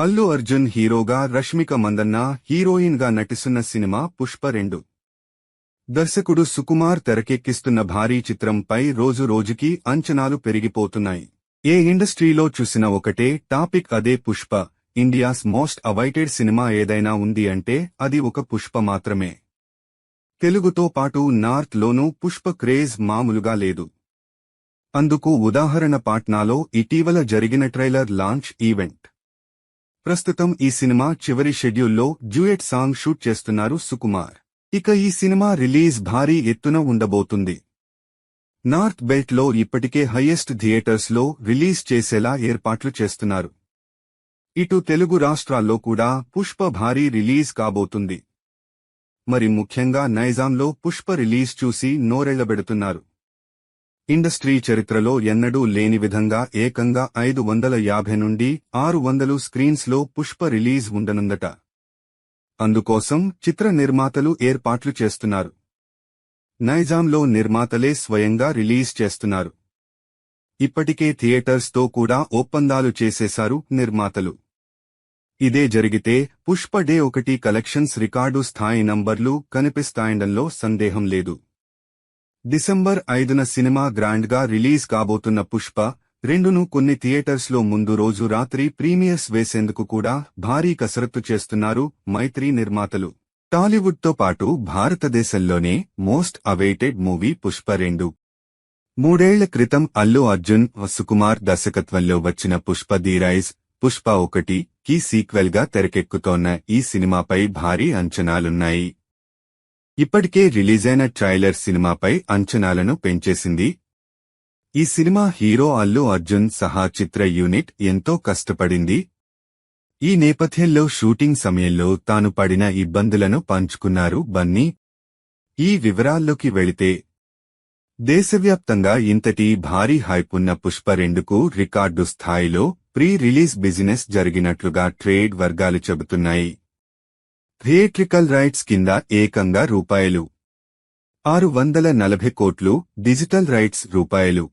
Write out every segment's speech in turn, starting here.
అల్లు అర్జున్ హీరోగా రష్మిక మందన్న హీరోయిన్గా నటిస్తున్న సినిమా పుష్ప రెండు. దర్శకుడు సుకుమార్ తెరకెక్కిస్తున్న భారీ చిత్రంపై రోజు రోజుకి అంచనాలు పెరిగిపోతున్నాయి. ఏ ఇండస్ట్రీలో చూసిన ఒకటే టాపిక్ అదే Pushpa. India's most awaited cinema ఏదైనా ఉంది అంటే అది ఒక పుష్ప మాత్రమే. తెలుగుతో పాటు నార్త్ లోనూ పుష్ప క్రేజ్ మామూలుగా లేదు. అందుకు ఉదాహరణ పాట్నాలో ఇటీవల జరిగిన ట్రైలర్ లాంచ్ ఈవెంట్. ప్రస్తుతం ఈ సినిమా చివరి షెడ్యూల్లో డ్యూయట్ సాంగ్ షూట్ చేస్తున్నారు సుకుమార్. ఇక ఈ సినిమా రిలీజ్ భారీ ఎత్తున ఉండబోతుంది. నార్త్ బెల్ట్లో ఇప్పటికే హయ్యెస్ట్ థియేటర్స్లో రిలీజ్ చేసేలా ఏర్పాట్లు చేస్తున్నారు. ఇటు తెలుగు రాష్ట్రాల్లో కూడా పుష్ప భారీ రిలీజ్ కాబోతుంది. మరి ముఖ్యంగా నైజాంలో పుష్ప రిలీజ్ చూసి నోరెళ్ళబెడుతున్నారు ఇండస్ట్రీ చరిత్రలో ఎన్నడూ లేని విధంగా ఏకంగా ఐదు వందల యాభై నుండి ఆరు వందలు స్క్రీన్స్లో పుష్ప రిలీజ్ ఉండనుందట. అందుకోసం చిత్ర నిర్మాతలు ఏర్పాట్లు చేస్తున్నారు. నైజాంలో నిర్మాతలే స్వయంగా రిలీజ్ చేస్తున్నారు. ఇప్పటికే థియేటర్స్తో కూడా ఒప్పందాలు చేసేశారు నిర్మాతలు. ఇదే జరిగితే పుష్ప డే ఒకటి కలెక్షన్స్ రికార్డు స్థాయి నంబర్లు కనిపిస్తాయండంలో సందేహం లేదు. డిసెంబర్ ఐదున సినిమా గ్రాండ్గా రిలీజ్ కాబోతున్న పుష్ప రెండును కొన్ని థియేటర్స్లో ముందు రోజు రాత్రి ప్రీమియర్స్ వేసేందుకు కూడా భారీ కసరత్తు చేస్తున్నారు మైత్రి నిర్మాతలు. టాలీవుడ్తో పాటు భారతదేశంలోనే మోస్ట్ అవైటెడ్ మూవీ పుష్ప రెండు. మూడేళ్ళ క్రితం అల్లు అర్జున్ సుకుమార్ దర్శకత్వంలో వచ్చిన పుష్ప ది రైస్ పుష్ప ఒకటి కి సీక్వెల్గా తెరకెక్కుతోన్న ఈ సినిమాపై భారీ అంచనాలున్నాయి. ఇప్పటికే రిలీజైన ట్రైలర్ సినిమాపై అంచనాలను పెంచేసింది. ఈ సినిమా హీరో అల్లు అర్జున్ సహా చిత్ర యూనిట్ ఎంతో కష్టపడింది. ఈ నేపథ్యంలో షూటింగ్ సమయంలో తాను పడిన ఇబ్బందులను పంచుకున్నారు బన్నీ. ఈ వివరాల్లోకి వెళితే దేశవ్యాప్తంగా ఇంతటి భారీ హైపున్న పుష్ప రెండుకు రికార్డు స్థాయిలో ప్రీ రిలీజ్ బిజినెస్ జరిగినట్లుగా ట్రేడ్ వర్గాలు చెబుతున్నాయి. థియేట్రికల్ రైట్స్ కింద ఏకంగా రూపాయలు. ఆరు వందల నలభై కోట్లు డిజిటల్ రైట్స్ రూపాయలు.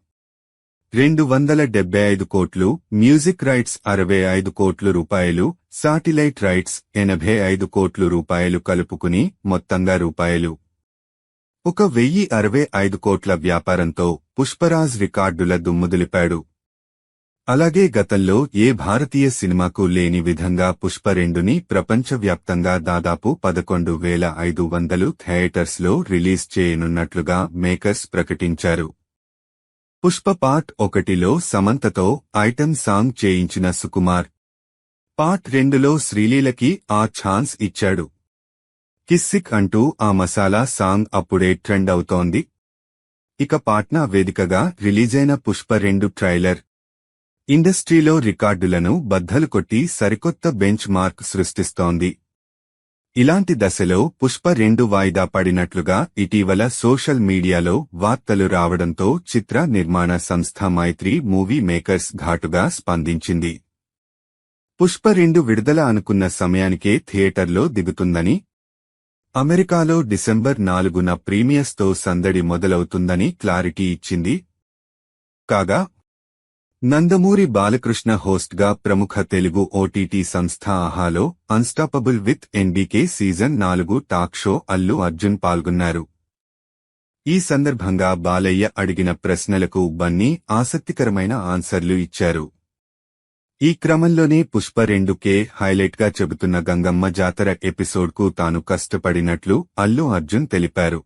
రెండు వందల డెబ్బై ఐదు కోట్లు మ్యూజిక్ రైట్స్ అరవై ఐదు కోట్లు రూపాయలు సాటిలైట్ రైట్స్ ఎనభై ఐదు కోట్లు రూపాయలు కలుపుకుని మొత్తంగా రూపాయలు. ఒక వెయ్యి అరవై ఐదు కోట్ల వ్యాపారంతో పుష్పరాజ్ రికార్డుల దుమ్ముదులిపాడు అలాగే గతంలో ఏ భారతీయ సినిమాకు లేని విధంగా పుష్ప రెండుని ప్రపంచవ్యాప్తంగా దాదాపు పదకొండు వేల ఐదు వందలు థియేటర్స్లో రిలీజ్ చేయనున్నట్లుగా మేకర్స్ ప్రకటించారు. పుష్ప పార్ట్ ఒకటిలో సమంతతో ఐటెం సాంగ్ చేయించిన సుకుమార్. పార్ట్ రెండులో శ్రీలీలకి ఆ ఛాన్స్ ఇచ్చాడు. కిస్సిక్ అంటూ ఆ మసాలా సాంగ్ అప్పుడే ట్రెండ్ అవుతోంది. ఇక పాట్నా వేదికగా రిలీజైన పుష్ప రెండు ట్రైలర్ ఇండస్ట్రీలో రికార్డులను బద్దలు కొట్టి సరికొత్త బెంచ్ మార్క్ సృష్టిస్తోంది. ఇలాంటి దశలో పుష్ప రెండు వాయిదా పడినట్లుగా ఇటీవల సోషల్ మీడియాలో వార్తలు రావడంతో చిత్ర నిర్మాణ సంస్థ మైత్రి మూవీ మేకర్స్ ఘాటుగా స్పందించింది. పుష్ప రెండు విడుదల అనుకున్న సమయానికే థియేటర్లో దిగుతుందని అమెరికాలో డిసెంబర్ నాలుగున ప్రీమియర్స్తో సందడి మొదలవుతుందని క్లారిటీ ఇచ్చింది. కాగా నందమూరి బాలకృష్ణ హోస్ట్గా ప్రముఖ తెలుగు ఓటీటీ సంస్థ ఆహాలో అన్స్టాపబుల్ విత్ ఎన్బీకే సీజన్ నాలుగు టాక్ షో అల్లు అర్జున్ పాల్గొన్నారు. ఈ సందర్భంగా బాలయ్య అడిగిన ప్రశ్నలకు బన్నీ ఆసక్తికరమైన ఆన్సర్లు ఇచ్చారు. ఈ క్రమంలోనే పుష్ప రెండుకే హైలైట్గా చెబుతున్న గంగమ్మ జాతర ఎపిసోడ్కు తాను కష్టపడినట్లు అల్లు అర్జున్ తెలిపారు.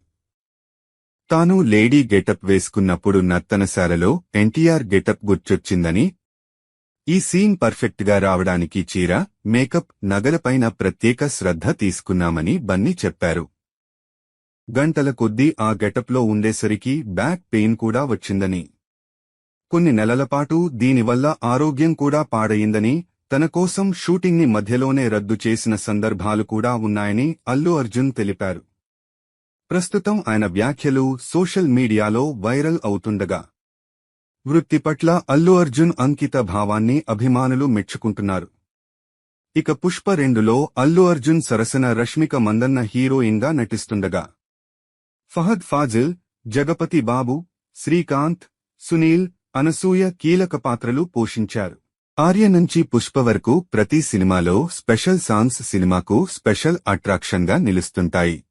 తాను లేడీ గెటప్ వేసుకున్నప్పుడు నర్తనశాలలో ఎన్టీఆర్ గెటప్ గుర్చొచ్చిందని ఈ సీన్ పర్ఫెక్ట్గా రావడానికి చీర మేకప్ నగలపైన ప్రత్యేక శ్రద్ధ తీసుకున్నామని బన్నీ చెప్పారు. గంటల కొద్దీ ఆ గెటప్లో ఉండేసరికి బ్యాక్ పెయిన్ కూడా వచ్చిందని. కొన్ని నెలలపాటు దీనివల్ల ఆరోగ్యం కూడా పాడయిందని తన కోసం షూటింగ్ని మధ్యలోనే రద్దు చేసిన సందర్భాలు కూడా ఉన్నాయని అల్లు అర్జున్ తెలిపారు. ప్రస్తుతం ఆయన వ్యాఖ్యలు సోషల్ మీడియాలో వైరల్ అవుతుండగా. వృత్తి పట్ల అల్లు అర్జున్ అంకిత భావాన్ని అభిమానులు మెచ్చుకుంటున్నారు. ఇక పుష్ప రెండులో అల్లు అర్జున్ సరసన రష్మిక మందన్న హీరోయిన్గా నటిస్తుండగా. ఫహద్ ఫాజిల్ జగపతి బాబు శ్రీకాంత్ సునీల్ అనసూయ కీలక పాత్రలు పోషించారు. ఆర్య నుంచి పుష్ప వరకు ప్రతి సినిమాలో స్పెషల్ సాంగ్స్ సినిమాకు స్పెషల్ అట్రాక్షన్గా నిలుస్తుంటాయి.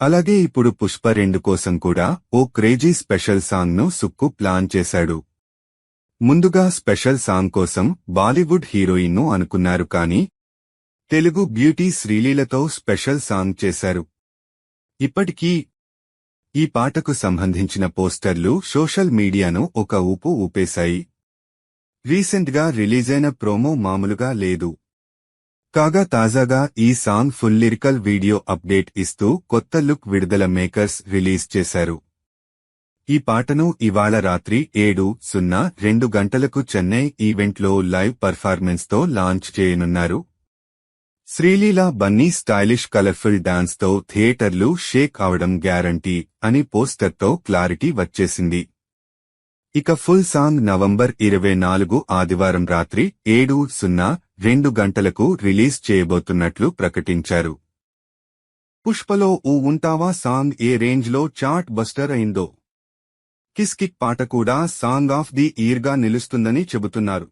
అలాగే ఇప్పుడు పుష్ప రెండు కోసం కూడా ఓ క్రేజీ స్పెషల్ సాంగ్ను సుక్కు ప్లాన్ చేశాడు. ముందుగా స్పెషల్ సాంగ్ కోసం బాలీవుడ్ హీరోయిన్ను అనుకున్నారు కానీ తెలుగు బ్యూటీ శ్రీలీలతో స్పెషల్ సాంగ్ చేశారు. ఇప్పటికీ ఈ పాటకు సంబంధించిన పోస్టర్లు సోషల్ మీడియాను ఒక ఊపు ఊపేశాయి. రీసెంట్గా రిలీజైన ప్రోమో మామూలుగా లేదు. కాగా తాజాగా ఈ song full lyrical video update ఇస్తూ కొత్త లుక్ విడుదల మేకర్స్ రిలీజ్ చేశారు. ఈ పాటను ఇవాళ రాత్రి ఏడు సున్నా రెండు గంటలకు చెన్నై ఈవెంట్లో లైవ్ పర్ఫార్మెన్స్తో లాంచ్ చేయనున్నారు. శ్రీలీల బన్నీ స్టైలిష్ కలర్ఫుల్ డాన్స్తో థియేటర్లు షేక్ అవడం గ్యారంటీ అని పోస్టర్తో క్లారిటీ వచ్చేసింది. ఇక ఫుల్ సాంగ్ నవంబర్ ఇరవై నాలుగు ఆదివారం రాత్రి ఏడు సున్నా రెండు గంటలకు రిలీజ్ చేయబోతున్నట్లు ప్రకటించారు. పుష్పలో ఊ ఉంటావా సాంగ్ ఏ రేంజ్లో చార్ట్ బస్టర్ అయిందో? కిస్ కిక్ పాట కూడా సాంగ్ ఆఫ్ ది ఇయర్గా నిలుస్తుందని చెబుతున్నారు.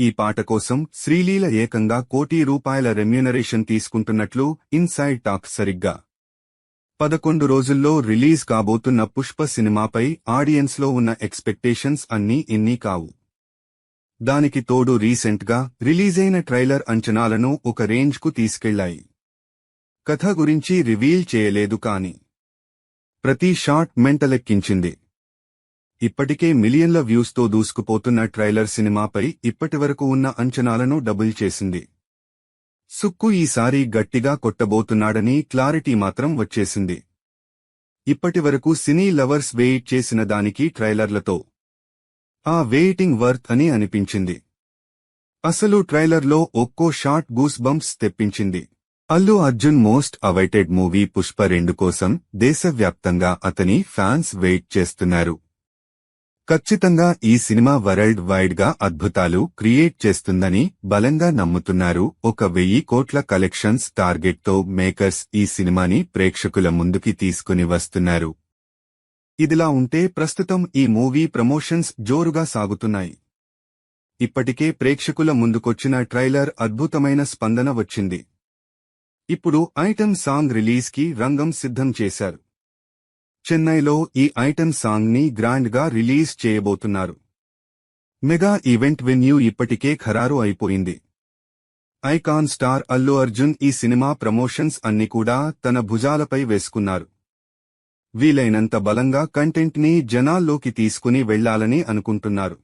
ఈ పాట కోసం శ్రీలీల ఏకంగా కోటి రూపాయల రెమ్యూనరేషన్ తీసుకుంటున్నట్లు ఇన్సైడ్ టాక్ సరిగ్గా. పదకొండు రోజుల్లో రిలీజ్ కాబోతున్న పుష్ప సినిమాపై ఆడియన్స్లో ఉన్న ఎక్స్పెక్టేషన్స్ అన్నీ ఇన్ని కావు. దానికి తోడు రీసెంట్గా రిలీజైన ట్రైలర్ అంచనాలను ఒక రేంజ్కు తీసుకెళ్ళాయి కథ గురించి రివీల్ చేయలేదు కాని ప్రతి షాట్ మెంటలెక్కించింది. ఇప్పటికే మిలియన్ల వ్యూస్తో దూసుకుపోతున్న ట్రైలర్ సినిమాపై ఇప్పటివరకు ఉన్న అంచనాలను డబుల్ చేసింది. సుక్కు ఈసారి గట్టిగా కొట్టబోతున్నాడని క్లారిటీ మాత్రం వచ్చేసింది. ఇప్పటివరకు సినీ లవర్స్ వెయిట్ చేసిన దానికి ట్రైలర్లతో ఆ వెయిటింగ్ వర్త్ అని అనిపించింది. అసలు ట్రైలర్లో ఒక్కో షాట్ గూస్ బంప్స్ తెప్పించింది. Allu Arjun most awaited movie Pushpa రెండు కోసం దేశవ్యాప్తంగా అతని ఫ్యాన్స్ వెయిట్ చేస్తున్నారు. ఖచ్చితంగా ఈ సినిమా వరల్డ్ వైడ్గా అద్భుతాలు క్రియేట్ చేస్తుందని బలంగా నమ్ముతున్నారు. ఒక వెయ్యి కోట్ల కలెక్షన్స్ టార్గెట్తో మేకర్స్ ఈ సినిమాని ప్రేక్షకుల ముందుకి తీసుకుని వస్తున్నారు. ఇదిలా ఉంటే ప్రస్తుతం ఈ మూవీ ప్రమోషన్స్ జోరుగా సాగుతున్నాయి. ఇప్పటికే ప్రేక్షకుల ముందుకొచ్చిన ట్రైలర్ అద్భుతమైన స్పందన వచ్చింది. ఇప్పుడు ఐటెం సాంగ్ రిలీజ్కి రంగం సిద్ధం చేశారు. చెన్నైలో ఈ ఐటెం సాంగ్ని గ్రాండ్గా రిలీజ్ చేయబోతున్నారు. మెగా ఈవెంట్ వెన్యూ ఇప్పటికే ఖరారు అయిపోయింది. ఐకాన్ స్టార్ అల్లు అర్జున్ ఈ సినిమా ప్రమోషన్స్ అన్ని కూడా తన భుజాలపై వేసుకున్నారు. వీలైనంత బలంగా కంటెంట్ని జనాల్లోకి తీసుకుని వెళ్ళాలని అనుకుంటున్నారు.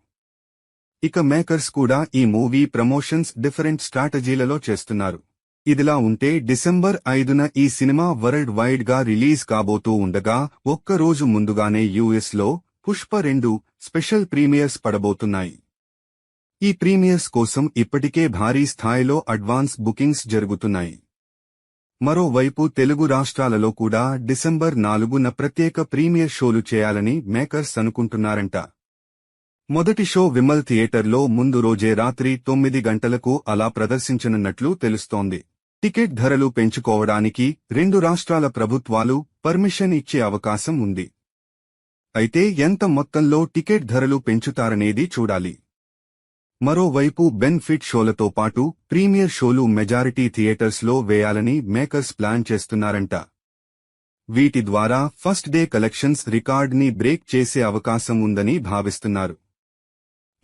ఇక మేకర్స్ కూడా ఈ మూవీ ప్రమోషన్స్ డిఫరెంట్ స్ట్రాటజీలలో చేస్తున్నారు. ఇదిలా ఉంటే డిసెంబర్ ఐదున ఈ సినిమా వరల్డ్ వైడ్గా రిలీజ్ కాబోతూ ఉండగా ఒక్క రోజు ముందుగానే యుఎస్లో పుష్ప రెండు స్పెషల్ ప్రీమియర్స్ పడబోతున్నాయి. ఈ ప్రీమియర్స్ కోసం ఇప్పటికే భారీ స్థాయిలో అడ్వాన్స్ బుకింగ్స్ జరుగుతున్నాయి. మరోవైపు తెలుగు రాష్ట్రాలలో కూడా డిసెంబర్ నాలుగున ప్రత్యేక ప్రీమియర్ షోలు చేయాలని మేకర్స్ అనుకుంటున్నారంట. మొదటి షో విమల్ థియేటర్లో ముందు రోజే రాత్రి తొమ్మిది గంటలకు అలా ప్రదర్శించనున్నట్లు తెలుస్తోంది. టికెట్ ధరలు పెంచుకోవడానికి రెండు రాష్ట్రాల ప్రభుత్వాలు పర్మిషన్ ఇచ్చే అవకాశం ఉంది. అయితే ఎంత మొత్తంలో టికెట్ ధరలు పెంచుతారనేది చూడాలి. మరోవైపు బెన్ఫిట్ షోలతో పాటు ప్రీమియర్ షోలు మెజారిటీ థియేటర్స్లో వేయాలని మేకర్స్ ప్లాన్ చేస్తున్నారంట. వీటి ద్వారా ఫస్ట్ డే కలెక్షన్స్ రికార్డ్ని బ్రేక్ చేసే అవకాశం ఉందని భావిస్తున్నారు.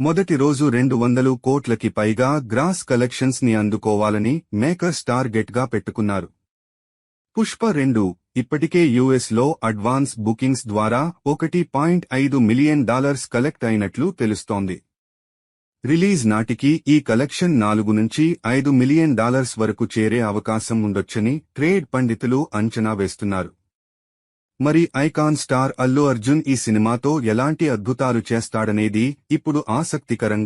మొదటి రోజు రెండు వందలు కోట్లకి పైగా గ్రాస్ కలెక్షన్స్ని అందుకోవాలని మేకర్స్ టార్గెట్గా పెట్టుకున్నారు. పుష్ప రెండు ఇప్పటికే యుఎస్లో అడ్వాన్స్ బుకింగ్స్ ద్వారా ఒకటి పాయింట్ ఐదు మిలియన్ డాలర్స్ కలెక్ట్ అయినట్లు తెలుస్తోంది. రిలీజ్ నాటికి ఈ కలెక్షన్ నాలుగు నుంచి ఐదు మిలియన్ డాలర్స్ వరకు చేరే అవకాశం ఉండొచ్చని ట్రేడ్ పండితులు అంచనా వేస్తున్నారు. మరి ఐకాన్ స్టార్ అల్లు అర్జున్ ఈ సినిమాతో ఎలాంటి అద్భుతాలు చేస్తాడనేది ఇప్పుడు ఆసక్తికరంగా